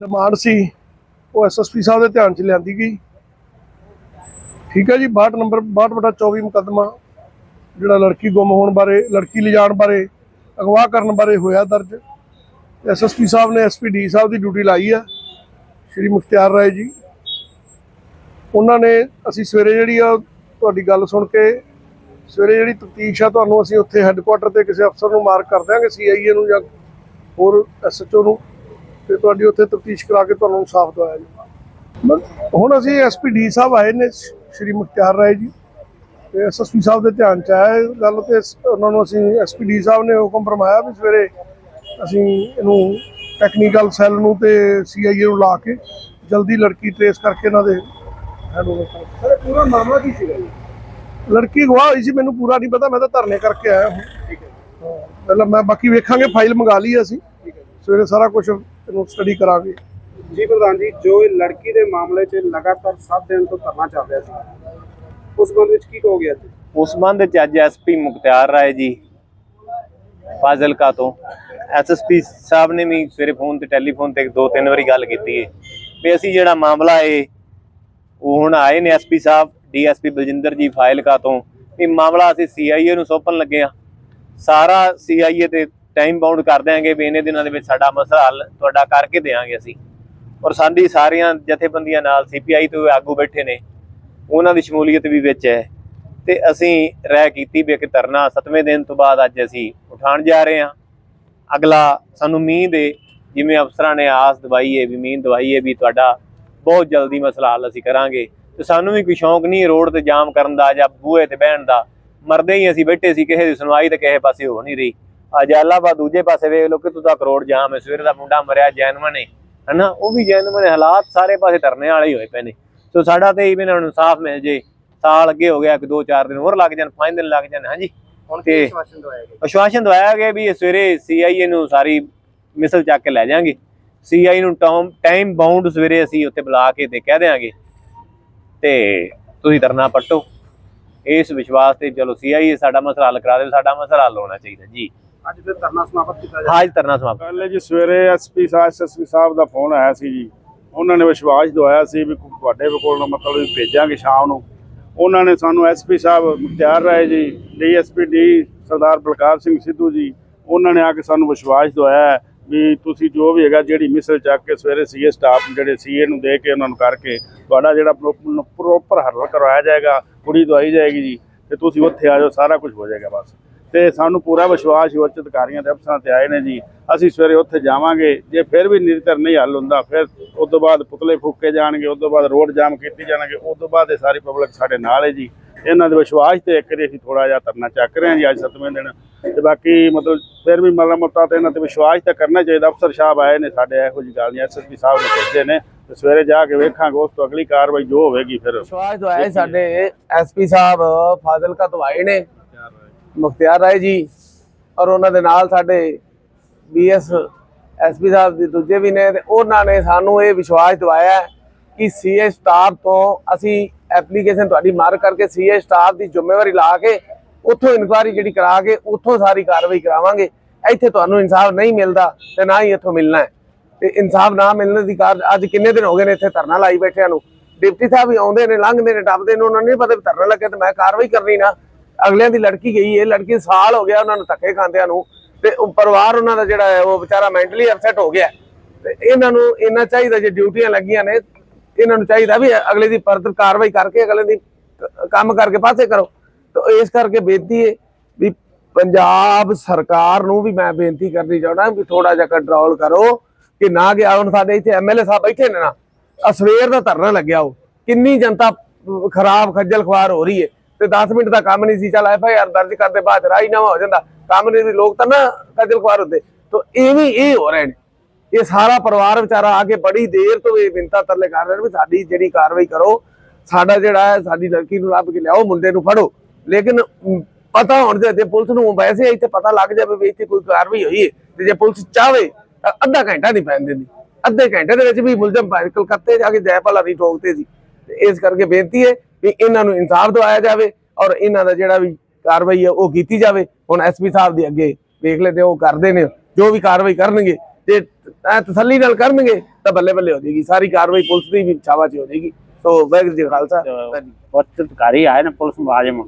Demand ਸੀ, ਉਹ SSP ਸਾਹਿਬ ਦੇ ਧਿਆਨ 'ਚ ਲਿਆਂਦੀ ਗਈ। ਠੀਕ ਹੈ ਜੀ 62 ਨੰਬਰ 62 ਬਟਾ 24 ਮੁਕੱਦਮਾ, ਜਿਹੜਾ ਲੜਕੀ ਗੁੰਮ ਹੋਣ ਬਾਰੇ, ਲੜਕੀ ਲਿਜਾਣ ਬਾਰੇ, ਅਗਵਾ ਕਰਨ ਬਾਰੇ ਹੋਇਆ ਦਰਜ। ਐਸਐਸਪੀ ਸਾਹਿਬ ਨੇ ਐਸਪੀਡੀ ਸਾਹਿਬ ਦੀ ਡਿਊਟੀ ਲਾਈ ਆ, ਸ਼੍ਰੀ ਮੁਖਤਿਆਰ ਰਾਏ ਜੀ। ਉਹਨਾਂ ਨੇ, ਅਸੀਂ ਸਵੇਰੇ ਜਿਹੜੀ ਆ, ਤੁਹਾਡੀ ਗੱਲ ਸੁਣ ਕੇ, ਸਵੇਰੇ ਜਿਹੜੀ ਤਫਤੀਸ਼ ਆ, ਤੁਹਾਨੂੰ ਅਸੀਂ ਉੱਥੇ ਹੈੱਡਕੁਆਟਰ ਤੇ ਕਿਸੇ ਅਫਸਰ ਨੂੰ ਮਾਰਕ ਕਰ ਦਿਆਂਗੇ ਸੀਆਈਏ ਨੂੰ ਜਾਂ ਹੋਰ ਐਸਐਚਓ ਨੂੰ। ਤੇ ਤੁਹਾਡੀ ਉੱਥੇ ਤਫਤੀਸ਼ ਕਰਾ ਕੇ ਤੁਹਾਨੂੰ ਇਨਸਾਫ ਦਵਾਇਆ ਜੀ ਬਸ ਹੁਣ ਅਸੀਂ ਐਸਪੀਡੀ ਸਾਹਿਬ ਆਏ ਨੇ ਸ਼੍ਰੀ ਮੁਖਤਿਆਰ ਰਾਏ ਜੀ। ਤੇ ਐਸਐਸਪੀ ਸਾਹਿਬ ਦੇ ਧਿਆਨ ਚ ਆਇਆ ਗੱਲ ਤੇ ਉਹਨਾਂ ਨੂੰ ਅਸੀਂ ਐਸਪੀਡੀ ਸਾਹਿਬ ਨੇ ਹੁਕਮ ਫਰਮਾਇਆ ਵੀ ਸਵੇਰੇ ਅਸੀਂ ਇਹਨੂੰ ਟੈਕਨੀਕਲ ਸੈੱਲ ਨੂੰ ਤੇ ਸੀਆਈਏ ਨੂੰ ਲਾ ਕੇ ਜਲਦੀ ਲੜਕੀ ਟ੍ਰੇਸ ਕਰਕੇ ਇਹਨਾਂ ਦੇ ਹੈਂਡਓਵਰ ਕਰ ਸਰ ਪੂਰਾ ਮਾਮਲਾ ਕੀ ਸੀਗਾ ਜੀ? ਲੜਕੀ ਗਵਾਹ ਹੋਈ ਸੀ ਮੈਨੂੰ ਪੂਰਾ ਨਹੀਂ ਪਤਾ ਮੈਂ ਤਾਂ ਧਰਨੇ ਕਰਕੇ ਆਇਆ ਹਾਂ। ਠੀਕ ਹੈ ਹਾਂ, ਪਹਿਲਾਂ ਮੈਂ ਬਾਕੀ ਵੇਖਾਂਗੇ ਫਾਈਲ ਮੰਗਾ ਲਈ ਅਸੀਂ। ਸਵੇਰੇ ਸਾਰਾ ਕੁਝ ਇਹਨੂੰ ਸਟੱਡੀ ਕਰਾਂਗੇ। ਜੀ ਪ੍ਰਧਾਨ ਜੀ ਜੋ ਇਹ ਲੜਕੀ ਦੇ ਮਾਮਲੇ 'ਚ ਲਗਾਤਾਰ 7 ਦਿਨ ਤੋਂ ਧਰਨਾ ਚੱਲ ਰਿਹਾ ਸੀ ਉਸ ਸੰਬੰਧ ਵਿੱਚ ਕੀ ਕਹੋਗੇ ਅੱਜ? ਉਸ ਸੰਬੰਧ ਵਿੱਚ ਅੱਜ ਐਸਪੀ ਮੁਖਤਿਆਰ ਰਾਏ ਜੀ ਫਾਜ਼ਿਲਕਾ ਤੋਂ। ਐਸਐਸਪੀ ਸਾਹਿਬ ਨੇ ਵੀ ਸਵੇਰੇ ਫੋਨ ਤੇ ਟੈਲੀਫੋਨ ਤੇ ਦੋ ਤਿੰਨ ਵਾਰੀ ਗੱਲ ਕੀਤੀ ਹੈ ਵੀ ਅਸੀਂ ਜਿਹੜਾ ਮਾਮਲਾ ਏ ਉਹ ਹੁਣ ਆਏ ਨੇ ਐਸਪੀ ਸਾਹਿਬ ਡੀਐਸਪੀ ਬਲਜਿੰਦਰ ਜੀ ਫਾਜ਼ਿਲਕਾ ਤੋਂ। ਇਹ ਮਾਮਲਾ ਅਸੀਂ ਸੀਆਈਏ ਨੂੰ ਸੌਂਪਣ ਲੱਗੇ ਆ। ਸਾਰਾ ਸੀਆਈਏ ਤੇ ਟਾਈਮ ਬਾਉਂਡ ਕਰ ਦਿਆਂਗੇ ਵੀ ਇਹਨੇ ਦਿਨਾਂ ਦੇ ਵਿੱਚ ਸਾਡਾ ਮਸਲਾ ਹੱਲ ਤੁਹਾਡਾ ਕਰਕੇ ਦੇਵਾਂਗੇ ਅਸੀਂ। ਔਰ ਸਾਡੀ ਸਾਰੀਆਂ ਜਥੇਬੰਦੀਆਂ ਨਾਲ ਸੀਪੀਆਈ ਤੋਂ ਆਗੂ ਬੈਠੇ ਨੇ, ਉਹਨਾਂ ਦੀ ਸ਼ਮੂਲੀਅਤ ਵੀ ਵਿੱਚ ਹੈ। ਤੇ ਅਸੀਂ ਰਹਿ ਕੀਤੀ ਵੀ ਇੱਕ ਧਰਨਾ 7ਵੇਂ ਦਿਨ ਤੋਂ ਬਾਅਦ ਅੱਜ ਅਸੀਂ ਉਠਾਣ ਜਾ ਰਹੇ ਹਾਂ। ਅਗਲਾ ਸਾਨੂੰ ਮੀਂਹ ਹੈ ਜਿਵੇਂ ਅਫਸਰਾਂ ਨੇ ਆਸ ਦਵਾਈ ਹੈ ਵੀ ਮੀਂਹ ਦਵਾਈ ਹੈ ਵੀ ਤੁਹਾਡਾ ਬਹੁਤ ਜਲਦੀ ਮਸਲਾ ਹੱਲ ਅਸੀਂ ਕਰਾਂਗੇ। ਤੇ ਸਾਨੂੰ ਵੀ ਕੋਈ ਸ਼ੌਂਕ ਨਹੀਂ ਰੋਡ ਤੇ ਜਾਮ ਕਰਨ ਦਾ ਜਾਂ ਬੂਹੇ ਤੇ ਬਹਿਣ ਦਾ। ਮਰਦੇ ਹੀ ਅਸੀਂ ਬੈਠੇ ਸੀ, ਕਿਸੇ ਦੀ ਸੁਣਵਾਈ ਤੇ ਕਿਸੇ ਪਾਸੇ ਹੋ ਨਹੀਂ ਰਹੀ। ਜਲਾਲਾਬਾਦ ਦੂਜੇ ਪਾਸੇ ਵੇਖ ਲਓ ਕਿ ਤੱਕ ਰੋਡ ਜਾਮ ਹੈ। ਸਵੇਰੇ ਦਾ ਮੁੰਡਾ ਮਰਿਆ ਜੈਨਵਨ ਨੇ ਹਨਾ? ਉਹ ਵੀ ਜੈਨਵਨ ਦੇ ਹਾਲਾਤ ਸਾਰੇ ਪਾਸੇ ਧਰਨੇ ਵਾਲੇ ਹੀ ਹੋਏ ਪਏ ਨੇ। ਸੋ ਸਾਡਾ ਤੇ ਇਹਨਾਂ ਨੂੰ ਇਨਸਾਫ ਮਿਲ ਜੇ। ਸਾਲ ਅੱਗੇ ਹੋ ਗਿਆ ਕਿ 2-4 ਦਿਨ ਹੋਰ ਲੱਗ ਜਾਣ 5 ਦਿਨ ਲੱਗ ਜਾਣ। ਹਾਂਜੀ? ਹੁਣ ਤੇ- ਕੀ ਸ਼ਾਸਨ ਦਵਾਇਆ ਗਿਆ? ਆਸ਼ਵਾਸਨ ਦਵਾਇਆ ਗਿਆ ਵੀ ਸਵੇਰੇ ਸੀਆਈਏ ਨੂੰ ਸਾਰੀ ਮਿਸਲ ਚੱਕ ਕੇ ਲੈ ਜਾਾਂਗੇ ਸੀਆਈ ਨੂੰ ਟਾਈਮ ਬਾਉਂਡ ਸਵੇਰੇ ਅਸੀਂ ਉੱਥੇ ਬੁਲਾ ਕੇ ਤੇ ਕਹਿ ਦਿਆਂਗੇ। ਤੇ ਤੁਸੀਂ ਧਰਨਾ ਪੱਟੋ। ਇਸ ਵਿਸ਼ਵਾਸ ਤੇ ਚਲੋ ਸੀਆਈਏ ਸਾਡਾ ਮਸਲਾ ਹੱਲ ਕਰਾ ਦੇਵੇ। ਸਾਡਾ ਮਸਲਾ ਹੱਲ ਹੋਣਾ ਚਾਹੀਦਾ ਜੀ। ਅੱਜ ਫਿਰ ਧਰਨਾ ਸਮਾਪਤ ਕੀਤਾ ਜਾ ਅੱਜ ਧਰਨਾ ਸਮਾਪਤ। ਕੱਲ੍ਹ ਜੀ ਸਵੇਰੇ ਐਸਪੀ ਸਾਹਿਬ ਐਸਐਸਪੀ ਸਾਹਿਬ ਦਾ ਫੋਨ ਆਇਆ ਸੀ ਜੀ। ਉਹਨਾਂ ਨੇ ਵਿਸ਼ਵਾਸ ਦਵਾਇਆ ਸੀ ਵੀ ਤੁਹਾਡੇ ਕੋਲ ਮਤਲਬ ਵੀ ਭੇਜਾਂਗੇ ਸ਼ਾਮ ਨੂੰ। ਉਹਨਾਂ ਨੇ ਸਾਨੂੰ ਐਸਪੀ ਸਾਹਿਬ ਮੁਖਤਿਆਰ ਰਾਏ ਜੀ ਡੀਐਸਪੀ ਡੀ ਸਰਦਾਰ ਬਲਕਾਰ ਸਿੰਘ ਸਿੱਧੂ ਜੀ ਉਹਨਾਂ ਨੇ ਆ ਕੇ ਸਾਨੂੰ ਵਿਸ਼ਵਾਸ ਦਵਾਇਆ ਹੈ ਵੀ ਤੁਸੀਂ ਜੋ ਵੀ ਹੈਗਾ ਜਿਹੜੀ ਮਿਸਲ ਚੱਕ ਕੇ ਸਵੇਰੇ ਸੀਏ ਸਟਾਫ ਜਿਹੜੇ ਸੀਏ ਨੂੰ ਦੇ ਕੇ ਉਹਨਾਂ ਨੂੰ ਕਰਕੇ ਤੁਹਾਡਾ ਜਿਹੜਾ ਪ੍ਰੋਪਰ ਹੱਲ ਕਰਵਾਇਆ ਜਾਏਗਾ ਕੁੜੀ ਦਵਾਈ ਜਾਏਗੀ ਜੀ ਤੇ ਤੁਸੀਂ ਉੱਥੇ ਆ ਜਾਓ ਸਾਰਾ ਕੁਝ ਹੋ ਜਾਏਗਾ ਬਸ। ਤੇ ਸਾਨੂੰ ਪੂਰਾ ਵਿਸ਼ਵਾਸ ਹੈ ਉੱਚ ਅਧਿਕਾਰੀਆਂ ਦੇ ਅਫਸਰਾਂ ਤੇ ਆਏ ਨੇ ਜੀ। ਅਸੀਂ ਸਵੇਰੇ ਉੱਥੇ ਜਾਵਾਂਗੇ, ਜੇ ਫਿਰ ਵੀ ਨਿਰਤਰ ਨਹੀਂ ਹੱਲ ਹੁੰਦਾ, ਫਿਰ ਉਸ ਤੋਂ ਬਾਅਦ ਪੁਤਲੇ ਫੂਕੇ ਜਾਣਗੇ ਉਸ ਤੋਂ ਬਾਅਦ ਰੋਡ ਜਾਮ ਕੀਤੀ ਜਾਣਗੇ ਉਸ ਤੋਂ ਬਾਅਦ ਇਹ ਸਾਰੀ ਪਬਲਿਕ ਸਾਡੇ ਨਾਲ ਹੈ ਜੀ। ਇਹਨਾਂ ਦੇ ਵਿਸ਼ਵਾਸ ਤੇ ਇੱਕ ਵਾਰੀ ਅਸੀਂ ਥੋੜਾ ਜਿਹਾ ਧਰਨਾ ਚੱਕ ਰਹੇ ਹਾਂ ਜੀ ਅੱਜ ਸੱਤਵੇਂ ਦਿਨ। ਤੇ ਬਾਕੀ ਮਤਲਬ ਫਿਰ ਵੀ ਮਾੜਾ ਮੋਟਾ ਤੇ ਇਹਨਾਂ ਤੇ ਵਿਸ਼ਵਾਸ ਤਾਂ ਕਰਨਾ ਚਾਹੀਦਾ। ਅਫਸਰ ਸਾਹਿਬ ਆਏ ਨੇ, ਸਾਡੇ ਇਹੋ ਜਿਹੀ ਗੱਲ ਨਹੀਂ ਐਸਐਸਪੀ ਸਾਹਿਬ ਨੇ ਭੇਜੇ ਨੇ। ਤੇ ਸਵੇਰੇ ਜਾ ਕੇ ਵੇਖਾਂਗੇ, ਉਸ ਤੋਂ ਅਗਲੀ ਕਾਰਵਾਈ ਜੋ ਹੋਵੇਗੀ ਫਿਰ। ਵਿਸ਼ਵਾਸ ਦਵਾਇਆ ਸਾਡੇ ਐਸਪੀ ਸਾਹਿਬ ਫਾਜ਼ਿਲਕਾ ਤੋਂ ਆਏ ਨੇ। ਮੁਖਤਿਆਰ ਰਾਏ ਜੀ ਔਰ ਉਹਨਾਂ ਦੇ ਨਾਲ ਸਾਡੇ ਬੀਐਸ ਐਸਪੀ ਸਾਹਿਬ ਦੇ ਦੂਜੇ ਵੀ ਨੇ ਤੇ ਉਹਨਾਂ ਨੇ ਸਾਨੂੰ ਇਹ ਵਿਸ਼ਵਾਸ ਦਿਵਾਇਆ ਹੈ ਕਿ ਸੀਏ ਸਟਾਫ ਤੋਂ ਅਸੀਂ ਐਪਲੀਕੇਸ਼ਨ ਤੁਹਾਡੀ ਮਾਰ ਕਰਕੇ ਸੀਏ ਸਟਾਫ ਦੀ ਜ਼ਿੰਮੇਵਾਰੀ ਲਾ ਕੇ ਉੱਥੋਂ ਇਨਕੁਆਰੀ ਜਿਹੜੀ ਕਰਾ ਕੇ ਉੱਥੋਂ ਸਾਰੀ ਕਾਰਵਾਈ ਕਰਾਵਾਂਗੇ। ਇੱਥੇ ਤੁਹਾਨੂੰ ਇਨਸਾਫ ਨਹੀਂ ਮਿਲਦਾ ਤੇ ਨਾ ਹੀ ਇੱਥੋਂ ਮਿਲਣਾ ਹੈ। ਤੇ ਇਨਸਾਫ ਨਾ ਮਿਲਣ ਦੀ ਕਾਰ ਅੱਜ ਕਿੰਨੇ ਦਿਨ ਹੋ ਗਏ ਨੇ ਇੱਥੇ ਧਰਨਾ ਲਾਈ ਬੈਠਿਆਂ ਨੂੰ। ਡਿਪਟੀ ਸਾਹਿਬ ਵੀ ਆਉਂਦੇ ਨੇ, ਲੰਘਦੇ ਨੇ, ਟੱਪਦੇ ਨੇ, ਉਹਨਾਂ ਨੂੰ ਨਹੀਂ ਪਤਾ ਵੀ ਧਰਨਾ ਲੱਗਿਆ ਤੇ ਮੈਂ ਕਾਰਵਾਈ ਕਰਨੀ ਨਾ। ਅਗਲਿਆਂ ਦੀ ਲੜਕੀ ਗਈ ਹੈ ਲੜਕੀ ਸਾਲ ਹੋ ਗਿਆ ਉਹਨਾਂ ਨੂੰ ਧੱਕੇ ਖਾਂਦਿਆਂ ਨੂੰ ਤੇ ਉਹ ਪਰਿਵਾਰ ਉਹਨਾਂ ਦਾ ਜਿਹੜਾ ਹੈ, ਉਹ ਵਿਚਾਰਾ ਮੈਂਟਲੀ ਅਪਸੈਟ ਹੋ ਗਿਆ। ਤੇ ਇਹਨਾਂ ਨੂੰ ਇਹਨਾਂ ਚਾਹੀਦਾ ਜੇ ਡਿਊਟੀਆਂ ਲੱਗੀਆਂ ਨੇ, ਇਹਨਾਂ ਨੂੰ ਚਾਹੀਦਾ ਵੀ ਅਗਲੇ ਦੀ ਫਰਦਰ ਕਾਰਵਾਈ ਕਰਕੇ ਅਗਲੇ ਦੀ ਕੰਮ ਕਰਕੇ ਪਾਸੇ ਕਰੋ। ਤਾਂ ਇਸ ਕਰਕੇ ਬੇਨਤੀ ਹੈ ਵੀ ਪੰਜਾਬ ਸਰਕਾਰ ਨੂੰ ਵੀ ਮੈਂ ਬੇਨਤੀ ਕਰਨੀ ਚਾਹੁੰਦਾ ਵੀ ਥੋੜਾ ਜਿਹਾ ਕੰਟਰੋਲ ਕਰੋ ਕਿ ਨਾ ਕਿ ਹੁਣ ਸਾਡੇ ਇੱਥੇ ਐਮਐਲਏ ਸਾਹਿਬ ਬੈਠੇ ਨੇ ਨਾ ਸਵੇਰ ਦਾ ਧਰਨਾ ਲੱਗਿਆ ਉਹ। ਕਿੰਨੀ ਜਨਤਾ ਖਰਾਬ ਖੱਜਲ ਖਵਾਰ ਹੋ ਰਹੀ ਹੈ। ਤੇ 10 ਮਿੰਟ ਦਾ ਕੰਮ ਨਹੀਂ ਸੀ, ਚੱਲ ਐਫ ਆਈ ਆਰ ਦਰਜ ਕਰਦੇ ਬਾਅਦ ਰਾਈ ਹੋ ਜਾਂਦਾ। ਕੰਮ ਨਹੀਂ ਸੀ ਲੋਕ ਤਾਂ ਨਾ ਖੱਜਲ ਖਵਾਰ ਹੁੰਦੇ। ਤਾਂ ਇਹ ਵੀ ਇਹ ਹੋ ਰਹੇ ਨੇ ਇਹ ਸਾਰਾ ਪਰਿਵਾਰ ਵਿਚਾਰਾ ਆ ਕੇ ਬੜੀ ਦੇਰ ਤੋਂ ਇਹ ਬਿੰਤਾ ਤਰਲੇ ਕਰ ਰਹੇ ਨੇ ਵੀ ਸਾਡੀ ਜਿਹੜੀ ਕਾਰਵਾਈ ਕਰੋ, ਸਾਡਾ ਜਿਹੜਾ ਹੈ, ਸਾਡੀ ਲੜਕੀ ਨੂੰ ਲੱਭ ਕੇ ਲਿਆਓ, ਮੁੰਡੇ ਨੂੰ ਫੜੋ। ਲੇਕਿਨ ਪਤਾ ਹੋਣ ਦੇ ਜੇ ਪੁਲਿਸ ਨੂੰ ਵੈਸੇ ਇੱਥੇ ਪਤਾ ਲੱਗ ਜਾਵੇ ਵੀ ਇੱਥੇ ਕੋਈ ਕਾਰਵਾਈ ਹੋਈ ਹੈ, ਤੇ ਜੇ ਪੁਲਿਸ ਚਾਹਵੇ ਤਾਂ ਅੱਧਾ ਘੰਟਾ ਨਹੀਂ ਪੈਣ ਦਿੰਦੀ। ਅੱਧੇ ਘੰਟੇ ਦੇ ਵਿੱਚ ਵੀ ਮੁਲਜ਼ਮ ਕਲਕੱਤੇ ਜਾ ਕੇ ਜੈਪਾਲਾ ਨਹੀਂ ਠੋਕਦੇ ਸੀ। ਤੇ ਇਸ ਕਰਕੇ ਬੇਨਤੀ ਹੈ ਵੀ ਇਹਨਾਂ ਨੂੰ ਇਨਸਾਫ ਦਿਵਾਇਆ ਜਾਵੇ ਔਰ ਇਹਨਾਂ ਦਾ ਜਿਹੜਾ ਵੀ ਕਾਰਵਾਈ ਹੈ ਉਹ ਕੀਤੀ ਜਾਵੇ। ਹੁਣ ਐਸਪੀ ਸਾਹਿਬ ਦੇ ਅੱਗੇ ਵੇਖ ਲੈਂਦੇ ਉਹ ਕਰਦੇ ਨੇ, ਜੋ ਵੀ ਕਾਰਵਾਈ ਕਰਨਗੇ ਤੇ ਤਸੱਲੀ ਨਾਲ ਕਰਨਗੇ, ਤਾਂ ਬੱਲੇ ਬੱਲੇ ਹੋ ਜਾਏਗੀ। ਸਾਰੀ ਕਾਰਵਾਈ ਪੁਲਿਸ ਦੀ ਵੀ ਛਾਵਾ 'ਚ ਹੋ ਜਾਏਗੀ। ਸੋ ਵਾਹਿਗੁਰੂ ਜੀ ਖਾਲਸਾ। ਵਾਹਿਗੁਰੂ ਅਧਿਕਾਰੀ ਆਏ ਨੇ ਪੁਲਿਸ ਮੁਲਾਜ਼ਮ।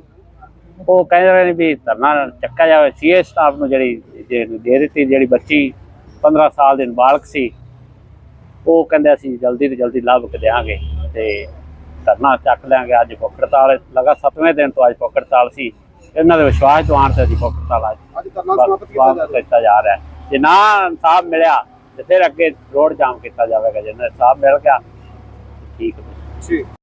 ਉਹ ਕਹਿੰਦੇ ਰਹੇ ਨੇ ਵੀ ਧਰਨਾ ਚੱਕਾ ਜਾਵੇ। ਸੀਏ ਸਟਾਫ ਨੂੰ ਜਿਹੜੀ ਦੇ ਦਿੱਤੀ, ਜਿਹੜੀ ਬੱਚੀ 15 ਸਾਲ ਦੇ ਨਾਬਾਲਗ ਸੀ, ਉਹ ਕਹਿੰਦੇ ਅਸੀਂ ਜਲਦੀ ਤੋਂ ਜਲਦੀ ਲੱਭ ਕੇ ਦਿਆਂਗੇ ਤੇ ਧਰਨਾ ਚੱਕ ਲਿਆਂਗੇ ਅੱਜ ਭੁੱਖ ਹੜਤਾਲ ਲਗਾ ਸੱਤਵੇਂ ਦਿਨ ਤੋਂ ਅੱਜ ਭੁੱਖ ਹੜਤਾਲ ਸੀ। ਇਹਨਾਂ ਦੇ ਵਿਸ਼ਵਾਸ ਆਣ ਤੇ ਅਸੀਂ ਭੁੱਖ ਹੜਤਾਲ ਅੱਜ ਧਰਨਾ ਸਮਾਪਤ ਕੀਤਾ ਜਾ ਰਿਹਾ। ਜਾ। ਜੇ ਨਾ ਇਨਸਾਫ ਮਿਲਿਆ ਤੇ ਫਿਰ ਅੱਗੇ ਰੋਡ ਜਾਮ ਕੀਤਾ ਜਾਵੇਗਾ। ਜੇ ਇਨਸਾਫ ਮਿਲ ਗਿਆ ਠੀਕ ਠੀਕ